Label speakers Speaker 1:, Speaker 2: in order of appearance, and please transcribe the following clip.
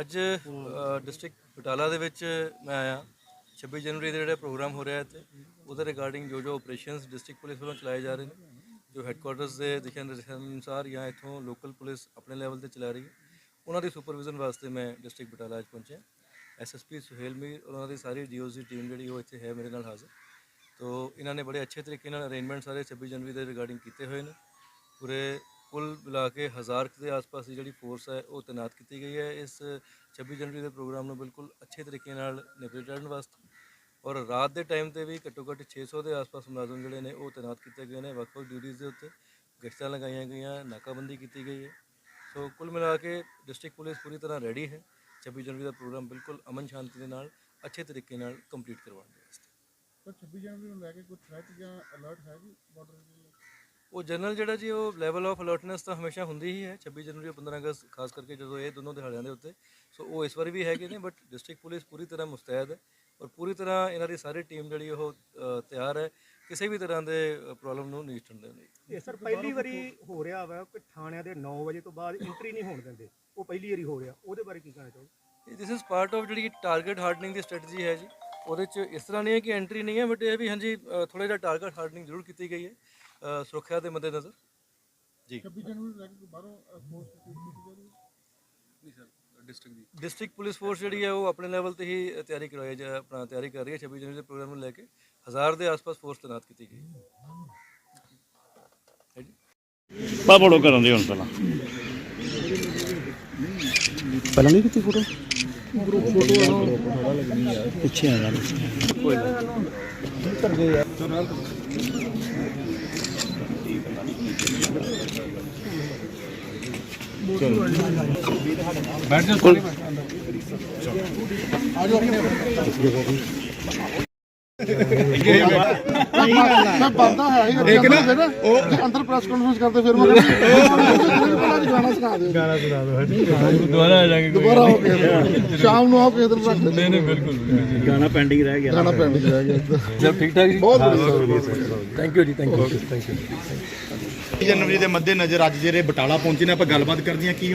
Speaker 1: ਅੱਜ ਡਿਸਟ੍ਰਿਕਟ ਬਟਾਲਾ ਦੇ ਵਿੱਚ ਮੈਂ ਆਇਆ। 26 ਜਨਵਰੀ ਦੇ ਜਿਹੜਾ ਪ੍ਰੋਗਰਾਮ ਹੋ ਰਿਹਾ ਇੱਥੇ, ਉਹਦੇ ਰਿਗਾਰਡਿੰਗ ਜੋ ਜੋ ਆਪਰੇਸ਼ਨਸ ਡਿਸਟ੍ਰਿਕਟ ਪੁਲਿਸ ਵੱਲੋਂ ਚਲਾਏ ਜਾ ਰਹੇ ਨੇ, ਜੋ ਹੈੱਡਕੁਆਟਰਸ ਦੇ ਦਿਸ਼ਾ ਨਿਰਦੇਸ਼ਾਂ ਅਨੁਸਾਰ ਜਾਂ ਇੱਥੋਂ ਲੋਕਲ ਪੁਲਿਸ ਆਪਣੇ ਲੈਵਲ ਤੇ ਚਲਾ ਰਹੀ ਹੈ, ਉਹਨਾਂ ਦੀ ਸੁਪਰਵਿਜ਼ਨ ਵਾਸਤੇ ਮੈਂ ਡਿਸਟ੍ਰਿਕਟ ਬਟਾਲਾ 'ਚ ਪਹੁੰਚਿਆ। ਐਸਐਸਪੀ ਸੁਹੇਲ ਮੀਰ ਔਰ ਉਹਨਾਂ ਦੀ ਸਾਰੀ ਡੀਓਸ ਦੀ ਟੀਮ ਜਿਹੜੀ ਉਹ ਇੱਥੇ ਹੈ ਮੇਰੇ ਨਾਲ ਹਾਜ਼ਰ। ਤੋ, ਇਹਨਾਂ ਨੇ ਬੜੇ ਅੱਛੇ ਤਰੀਕੇ ਨਾਲ ਅਰੇਂਜਮੈਂਟ ਸਾਰੇ 26 ਜਨਵਰੀ ਦੇ ਰਿਗਾਰਡਿੰਗ ਕੀਤੇ ਹੋਏ ਨੇ। ਪੂਰੇ ਕੁੱਲ ਮਿਲਾ ਕੇ ਹਜ਼ਾਰ ਦੇ ਆਸ-ਪਾਸ ਦੀ ਜਿਹੜੀ ਫੋਰਸ ਹੈ, ਉਹ ਤੈਨਾਤ ਕੀਤੀ ਗਈ ਹੈ। ਇਸ 26 ਜਨਵਰੀ ਦੇ ਪ੍ਰੋਗਰਾਮ ਨੂੰ ਬਿਲਕੁਲ ਅੱਛੇ ਤਰੀਕੇ ਨਾਲ ਨਿਪਟਾਉਣ ਵਾਸਤੇ ਔਰ ਰਾਤ ਦੇ ਟਾਈਮ ਤੇ ਵੀ ਘੱਟੋ ਘੱਟ 600 ਦੇ ਆਸ-ਪਾਸ ਮੁਲਾਜ਼ਮ ਜਿਹੜੇ ਨੇ, ਉਹ ਤੈਨਾਤ ਕੀਤੇ ਗਏ ਨੇ। ਵੱਖ-ਵੱਖ ਡਿਊਟੀਆਂ ਦੇ ਉੱਤੇ ਗਸ਼ਤਾਂ ਲਗਾਈਆਂ ਗਈਆਂ, ਨਾਕਾਬੰਦੀ ਕੀਤੀ ਗਈ ਹੈ। ਸੋ ਕੁੱਲ ਮਿਲਾ ਕੇ ਡਿਸਟ੍ਰਿਕਟ ਪੁਲਿਸ ਪੂਰੀ ਤਰ੍ਹਾਂ ਰੈਡੀ ਹੈ। 26 ਜਨਵਰੀ ਦਾ ਪ੍ਰੋਗਰਾਮ ਬਿਲਕੁਲ ਅਮਨ ਸ਼ਾਂਤੀ ਦੇ ਨਾਲ, ਅੱਛੇ ਤਰੀਕੇ ਨਾਲ ਕੰਪਲੀਟ ਕਰਵਾਉਣ ਦੇ ਵਾਸਤੇ।
Speaker 2: 26 ਜਨਵਰੀ ਨੂੰ ਲੈ ਕੇ ਕੋਈ ਥ੍ਰੈਟ ਜਾਂ ਅਲਰਟ ਹੈ ਜੀ ਬਾਰਡਰ
Speaker 1: ਉਹ ਜਨਰਲ ਜਿਹੜਾ ਜੀ ਉਹ ਲੈਵਲ ਆਫ ਅਲਰਟਨੈਸ ਤਾਂ ਹਮੇਸ਼ਾ ਹੁੰਦੀ ਹੀ ਹੈ। 26 ਜਨਵਰੀ ਔਰ 15 ਅਗਸਤ ਖਾਸ ਕਰਕੇ ਜਦੋਂ ਇਹ ਦੋਨੋਂ ਦਿਹਾੜਿਆਂ ਦੇ ਉੱਤੇ। ਸੋ ਉਹ ਇਸ ਵਾਰੀ ਵੀ ਹੈਗੇ ਨੇ ਬਟ ਡਿਸਟ੍ਰਿਕਟ ਪੁਲਿਸ ਪੂਰੀ ਤਰ੍ਹਾਂ ਮੁਸਤੈਦ ਹੈ ਔਰ ਪੂਰੀ ਤਰ੍ਹਾਂ ਇਹਨਾਂ ਦੀ ਸਾਰੀ ਟੀਮ ਜਿਹੜੀ ਉਹ ਤਿਆਰ ਹੈ। ਕਿਸੇ ਵੀ ਤਰ੍ਹਾਂ ਦੇ ਪ੍ਰੋਬਲਮ ਨੂੰ ਨਜਿੱਠਣ ਦੇ ਲਈ
Speaker 3: ਇਹ ਸਰ ਪਹਿਲੀ ਵਾਰੀ ਹੋ ਰਿਹਾ ਵਾ ਕਿ ਥਾਣਿਆਂ ਦੇ 9 ਵਜੇ ਤੋਂ ਬਾਅਦ ਐਂਟਰੀ ਨਹੀਂ ਹੋਣ ਦਿੰਦੇ। ਉਹ ਪਹਿਲੀ ਵਾਰੀ ਹੋ ਰਿਹਾ। ਉਹਦੇ ਬਾਰੇ ਕੀ ਕਹਿਣਾ ਚਾਹੋਗੇ?
Speaker 1: ਦਿਸ ਇਜ਼ ਪਾਰਟ ਆਫ ਜਿਹੜੀ ਟਾਰਗੇਟ ਹਾਰਡਨਿੰਗ ਦੀ ਸਟ੍ਰੈਟਜੀ ਹੈ ਜੀ। ਉਹਦੇ ਚ ਇਸ ਤਰ੍ਹਾਂ ਨਹੀਂ ਹੈ ਕਿ ਐਂਟਰੀ ਨਹੀਂ ਹੈ ਬਟ ਇਹ ਵੀ ਹਾਂਜੀ ਥੋੜਾ ਜਿਹਾ ਟਾਰਗੇਟ ਹਾਰਡਨਿੰਗ ਜ਼ਰੂਰ ਕੀਤੀ ਗਈ ਹੈ। ਅ, ਸੁਰੱਖਿਆ ਦੇ ਮੱਦੇਨਜ਼ਰ ਜੀ।
Speaker 2: 26 ਜਨਵਰੀ ਨੂੰ ਲੈ ਕੇ ਕੋਈ ਬਾਹਰੋਂ ਫੋਰਸ ਕੀਤੀ ਜਾ ਰਹੀ ਹੈ
Speaker 1: ਡਿਸਟ੍ਰਿਕਟ ਪੁਲਿਸ ਫੋਰਸ ਜਿਹੜੀ ਹੈ ਉਹ ਆਪਣੇ ਲੈਵਲ ਤੇ ਹੀ ਤਿਆਰੀ ਕਰਵਾਈ ਜਾ ਆਪਣਾ ਤਿਆਰੀ ਕਰ ਰਹੀ ਹੈ 26 ਜਨਵਰੀ ਦੇ ਪ੍ਰੋਗਰਾਮ ਨੂੰ ਲੈ ਕੇ। ਹਜ਼ਾਰ ਦੇ ਆਸ-ਪਾਸ ਫੋਰਸ ਤੈਨਾਤ ਕੀਤੀ ਗਈ ਹੈ। ਹੈ ਜੀ।
Speaker 4: ਬਾ ਫੋਟੋ ਕਰਨ ਦੇ ਹੁਣ ਪਹਿਲਾਂ। ਪਹਿਲਾਂ ਨਹੀਂ ਕੀਤੀ ਫੋਟੋ ਪਿੱਛੇ ਆ ਜਾ ਉੱਤਰ ਗਏ ਆ ਬੈਠ ਜਾ ਆ ਜਾਓ
Speaker 2: ਮੈਂ ਬੰਦਾ ਹੈ ਹੀ ਇੱਕ ਨਾ ਉਹ ਅੰਦਰ ਪ੍ਰੈਸ ਕਾਨਫਰੰਸ ਕਰਦੇ ਫਿਰ ਮੈਂ ਪਹਿਲਾਂ ਗਾਣਾ ਸੁਣਾ ਦਿਓ। ਗਾਣਾ ਸੁਣਾ ਦਿਓ ਦੁਬਾਰਾ ਆ ਜਾਗੇ ਦੁਬਾਰਾ ਹੋ ਕੇ ਸ਼ਾਮ ਨੂੰ ਆ ਕੇ ਇਧਰ ਰੱਖ ਨਹੀਂ ਨਹੀਂ ਬਿਲਕੁਲ
Speaker 4: ਗਾਣਾ ਪੈਂਡਿੰਗ ਰਹਿ ਗਿਆ।
Speaker 2: ਗਾਣਾ ਪੈਂਡਿੰਗ ਰਹਿ ਗਿਆ ਸਭ ਠੀਕ ਠਾਕ ਜੀ। ਬਹੁਤ ਵਧੀਆ।
Speaker 1: ਥੈਂਕ ਯੂ ਜੀ ਥੈਂਕ ਯੂ
Speaker 5: ਜਨਵਰੀ ਦੇ ਮੱਦੇ ਨਜ਼ਰ ਅੱਜ ਜਿਹੜੇ ਬਟਾਲਾ ਪਹੁੰਚੇ ਨੇ ਆਪਾਂ ਗੱਲਬਾਤ ਕਰਦੇ ਹਾਂ ਕੀ